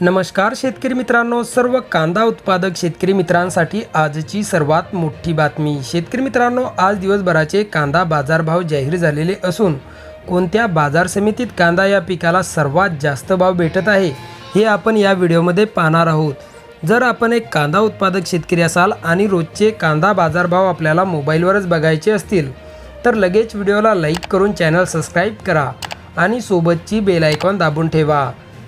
नमस्कार शेतकरी मित्रांनो सर्व कांदा उत्पादक शेतकरी मित्रांसाठी आजची सर्वात मोठी बातमी. शेतकरी मित्रांनो आज दिवसभराचे कांदा बाजारभाव जाहीर झालेले असून कोणत्या बाजार समितीत कांदा या पिकाला सर्वात जास्त भाव भेटत आहे हे आपण या व्हिडिओमध्ये पाहणार आहोत. जर आपण एक कांदा उत्पादक शेतकरी असाल आणि रोजचे कांदा बाजारभाव आपल्याला मोबाईलवरच बघायचे असतील तर लगेच व्हिडिओला लाईक करून चॅनल सबस्क्राईब करा आणि सोबतची बेल आयकॉन दाबून ठेवा.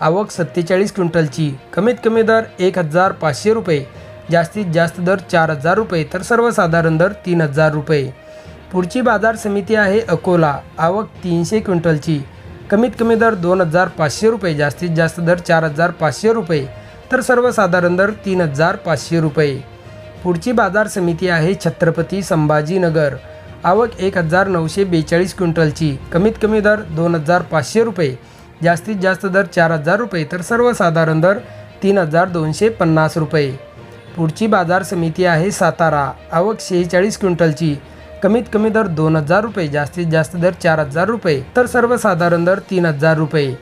आवक सत्तेचाळीस क्विंटलची. कमीत कमी दर एक हजार पाचशे रुपये. जास्तीत जास्त दर चार हजार रुपये तर सर्वसाधारण दर तीन हजार रुपये. पुढची बाजार समिती आहे अकोला. आवक तीनशे क्विंटलची. कमीत कमी दर दोन हजार पाचशे रुपये. जास्तीत जास्त दर चार हजार पाचशे रुपये. तर सर्वसाधारण दर तीन हजार पाचशे रुपये. पुढची बाजार समिती आहे छत्रपती संभाजीनगर. आवक एक हजार नऊशे बेचाळीस क्विंटलची. कमीत कमी दर दोन हजार पाचशे रुपये. जास्तीत जास्त दर चार हजार रुपये तर सर्वसाधारण दर तीन हजार दोनशे पन्नास रुपये. पुढची बाजार समिती आहे सातारा. आवक शेहेचाळीस क्विंटलची. कमीत कमी दर दोन हजार रुपये जास्तीत जास्त दर चार हजार रुपये तर सर्वसाधारण दर तीन हजार रुपये.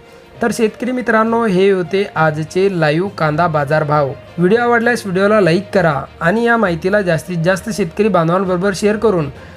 तर शेतकरी मित्रांनो हे होते आजचे लाईव्ह कांदा बाजार भाव व्हिडिओ आवडल्यास व्हिडिओला लाईक करा आणि या माहितीला जास्तीत जास्त शेतकरी बांधवांबरोबर शेअर करून